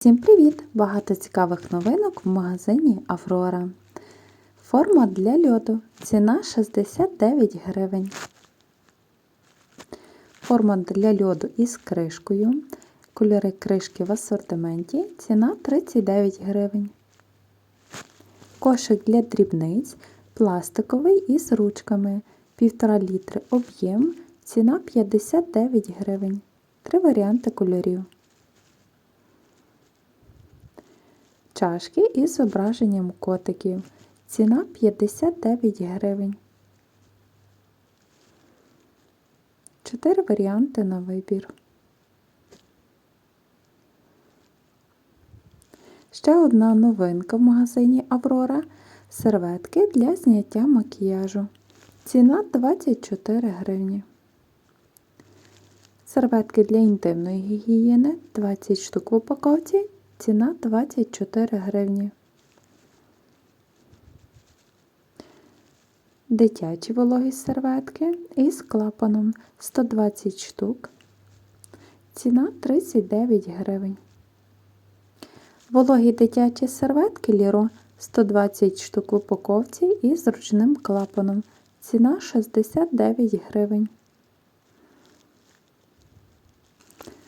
Всім привіт! Багато цікавих новинок в магазині Аврора. Форма для льоду. Ціна 69 гривень. Форма для льоду із кришкою. Кольори кришки в асортименті. Ціна 39 гривень. Кошик для дрібниць. Пластиковий із ручками. 1,5 літри об'єм. Ціна 59 гривень. Три варіанти кольорів. Чашки із зображенням котиків. Ціна 59 гривень. Чотири варіанти на вибір. Ще одна новинка в магазині Аврора серветки для зняття макіяжу. Ціна 24 гривні. Серветки для інтимної гігієни 20 штук в упаковці. Ціна 24 гривні. Дитячі вологі серветки із клапаном 120 штук. Ціна 39 гривень. Вологі дитячі серветки Ліро 120 штук в упаковці із ручним клапаном. Ціна 69 гривень.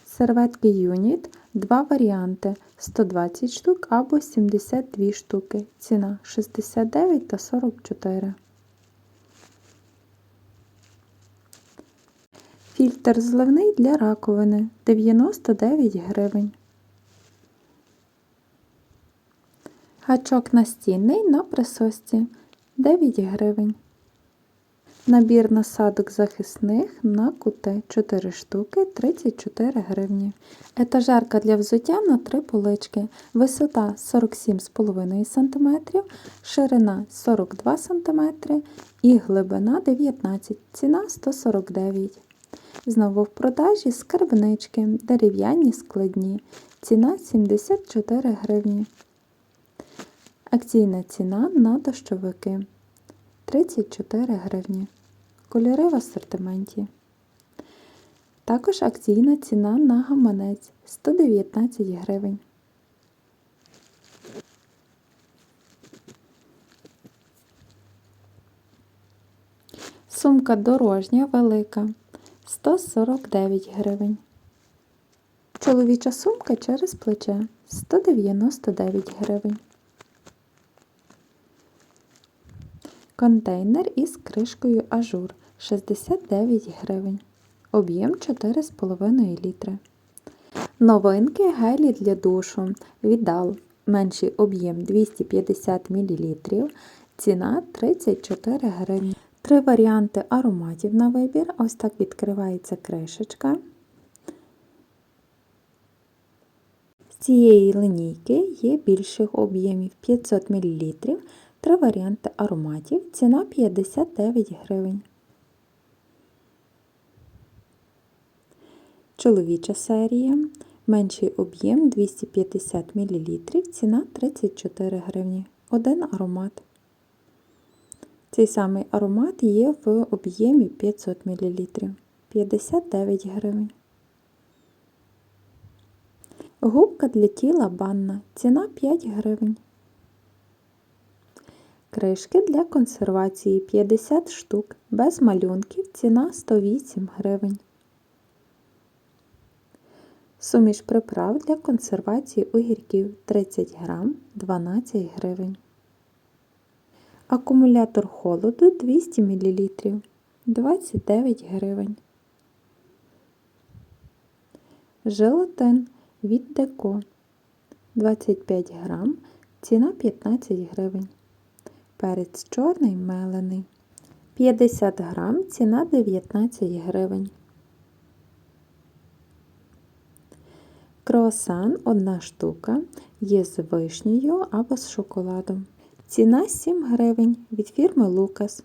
Серветки Юніт Два варіанти 120 штук або 72 штуки. Ціна 69 та 44. Фільтр зливний для раковини 99 гривень. Гачок настінний на присосці 9 гривень. Набір насадок захисних на кути 4 штуки 34 гривні. Етажерка для взуття на 3 полички. Висота 47,5 см, ширина 42 см і глибина 19 ціна 149 Знову в продажі скарбнички, дерев'яні складні. Ціна 74 гривні. Акційна ціна на дощовики 34 гривні. Кольори в асортименті. Також акційна ціна на гаманець 119 гривень. Сумка дорожня велика 149 гривень. Чоловіча сумка через плече 199 гривень. Контейнер із кришкою ажур 69 гривень. Об'єм 4,5 літри. Новинки гелі для душу. Віддал. Менший об'єм 250 мл. Ціна 34 гривні. Три варіанти ароматів на вибір. Ось так відкривається кришечка. З цієї линійки є більших об'ємів 500 мл. Три варіанти ароматів. Ціна 59 гривень. Чоловіча серія. Менший об'єм 250 мл. Ціна 34 гривні. Один аромат. Цей самий аромат є в об'ємі 500 мл. 59 гривень. Губка для тіла банна. Ціна 5 гривень. Кришки для консервації 50 штук. Без малюнків. Ціна 108 гривень. Суміш приправ для консервації огірків 30 грам 12 гривень. Акумулятор холоду 200 мл 29 гривень. Желатин від деко 25 грам, ціна 15 гривень. Перець чорний мелений 50 грам, ціна 19 гривень. Круасан одна штука є з вишнею або з шоколадом. Ціна 7 гривень від фірми Лукас.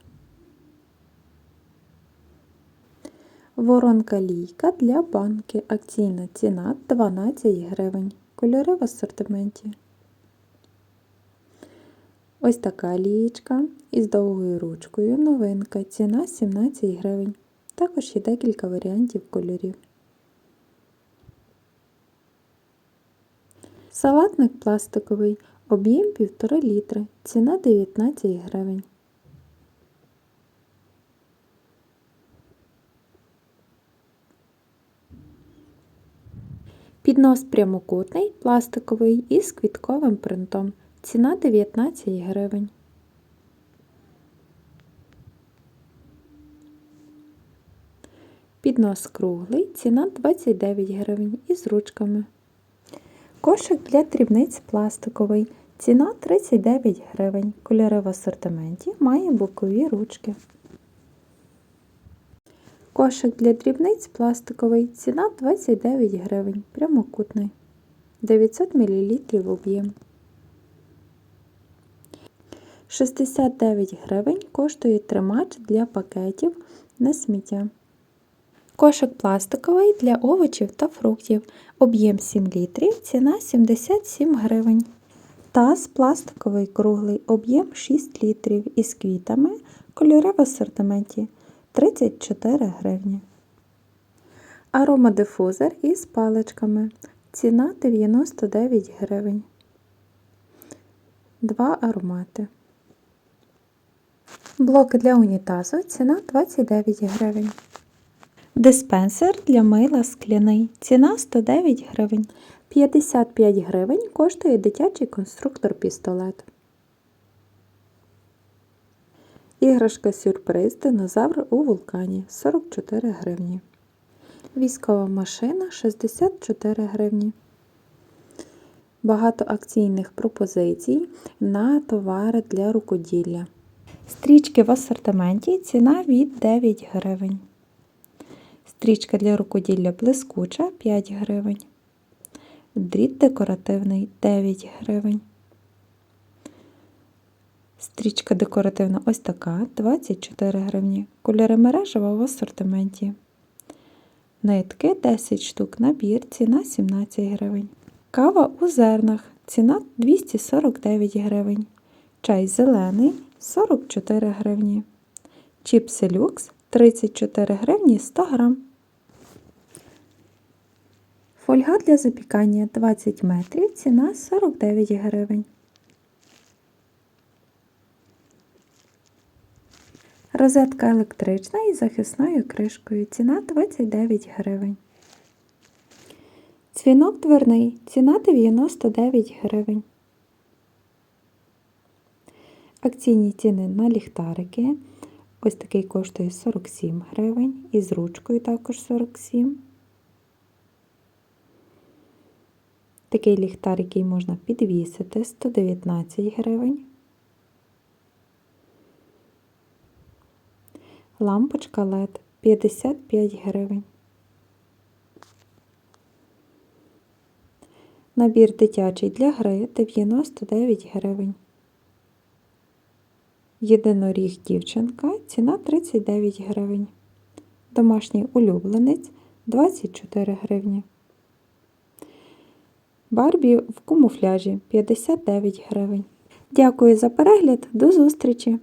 Воронка лійка для банки. Акційна ціна 12 гривень. Кольори в асортименті. Ось така лієчка із довгою ручкою. Новинка. Ціна 17 гривень. Також є декілька варіантів кольорів. Салатник пластиковий, об'єм 1,5 літри, ціна 19 гривень. Піднос прямокутний, пластиковий із квітковим принтом. Ціна 19 гривень. Піднос круглий, ціна 29 гривень із ручками. Кошик для дрібниць пластиковий. Ціна 39 гривень. Кольори в асортименті має бокові ручки. Кошик для дрібниць пластиковий. Ціна 29 гривень. Прямокутний. 900 мл об'єм. 69 гривень коштує тримач для пакетів на сміття. Кошик пластиковий для овочів та фруктів. Об'єм 7 літрів, ціна 77 гривень. Таз пластиковий круглий, об'єм 6 літрів із квітами. Кольори в асортименті 34 гривні. Аромадифузор із паличками. Ціна 99 гривень. Два аромати. Блок для унітазу. Ціна 29 гривень. Диспенсер для мила скляний. Ціна 109 гривень. 55 гривень коштує дитячий конструктор пістолет. Іграшка сюрприз динозавр у вулкані 44 гривні. Військова машина 64 гривні. Багато акційних пропозицій на товари для рукоділля. Стрічки в асортименті ціна від 9 гривень. Стрічка для рукоділля блискуча 5 гривень. Дріт декоративний 9 гривень. Стрічка декоративна ось така 24 гривні. Кольори мережева в асортименті. Нитки 10 штук набір, ціна 17 гривень. Кава у зернах, ціна 249 гривень. Чай зелений 44 гривні. Чіпси люкс 34 гривні 100 грам. Фольга для запікання 20 метрів, ціна 49 гривень. Розетка електрична із захисною кришкою. Ціна 29 гривень. Цвінок дверний. Ціна 99 гривень. Акційні ціни на ліхтарики. Ось такий коштує 47 гривень. І з ручкою також 47. Такий ліхтар, який можна підвісити 119 гривень. Лампочка LED 55 гривень. Набір дитячий для гри 99 гривень. Єдиноріг дівчинка ціна 39 гривень. Домашній улюбленець 24 гривні. Барбі в камуфляжі 59 гривень. Дякую за перегляд, до зустрічі!